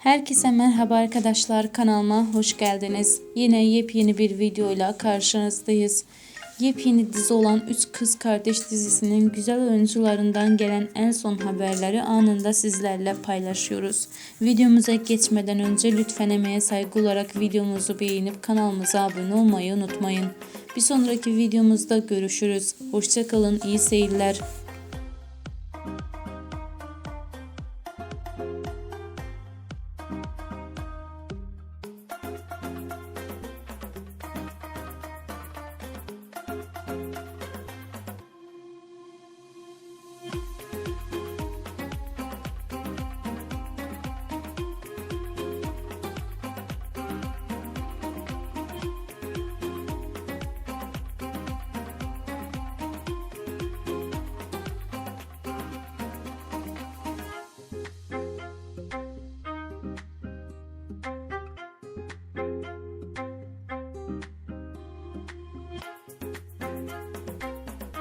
Herkese merhaba arkadaşlar kanalıma hoş geldiniz. Yine yepyeni bir videoyla karşınızdayız. Yepyeni dizi olan Üç Kız Kardeş dizisinin güzel oyuncularından gelen en son haberleri anında sizlerle paylaşıyoruz. Videomuza geçmeden önce lütfen emeğe saygı olarak videomuzu beğenip kanalımıza abone olmayı unutmayın. Bir sonraki videomuzda görüşürüz. Hoşçakalın, iyi seyirler.